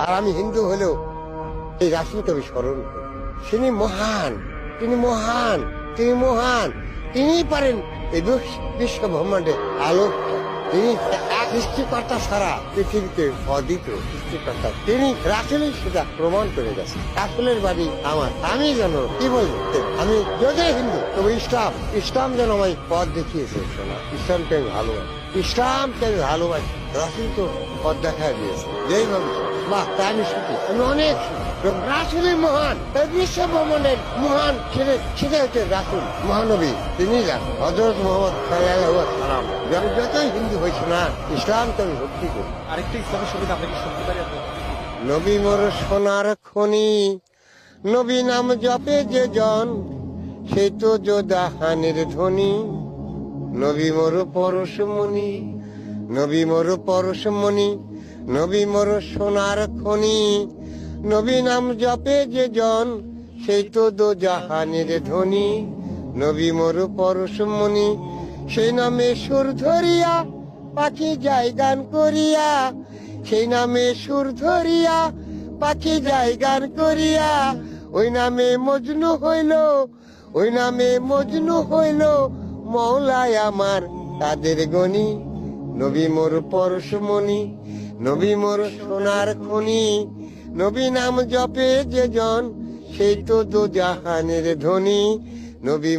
আর আমি হিন্দু হলেও এই রাসুলকে আমি স্মরণ করি। তিনি মহান তিনি মহান তিনি মহান। তিনি পারেন এই বিশ্ব- ব্রহ্মাণ্ডে আলোক তিনি এক সৃষ্টিকর্তা ছাড়া পৃথিবীতে অদিত সৃষ্টিকর্তা তিনি রাসুলই সেটা প্রমাণ করে গেছে। রাসুলের বাড়ি আমার। আমি যেন কি বলব? আমি যদি হিন্দু, তবে ইসলাম ইসলাম যেন আমায় পথ দেখিয়েছে শোনা ইসলামকে আমি ভালোবাসি। ইসলামকে আমি ভালোবাসি। রাসুল তো পথ দেখা দিয়েছে। যেইভাবে বাহ তাই আমি সুখী আমি অনেক সুখী রাসুলই মহান বিশ্ব ভ্রমণের মহান সেটা হচ্ছে রাসুল। মহানবী তিনি হজরত মোহাম্মদ সালাম আমি যতই হিন্দু হয়েছে না ইসলামকে আমি ভক্তি করি। আরেকটা ইসলামের শুনতে পারি নবী মোর সোনার খনি নবী নাম জপে যে জন সে তো যোদাহানের ধ্বনি। নবী মোর পরশমণি নবী মোর পরশমণি নবী মোর সোনার খনি। নবী নাম জপে যে জন, সেই তো দো জাহানের ধ্বনি। নবী মোর পরশমণি সেই নামে সুর ধরিয়া পাখি যায় গান করিয়া। সেই নামে সুর ধরিয়া পাখি যায় গান করিয়া। ওই নামে মজনু হইল, ওই নামে মজনু হইল মৌলায় আমার তাদের গনি। নবী মোর পরশমণি নবী মোর সোনার খনি। নবী নাম জপে যে জন সেই তো দু জাহানের ধনী নবী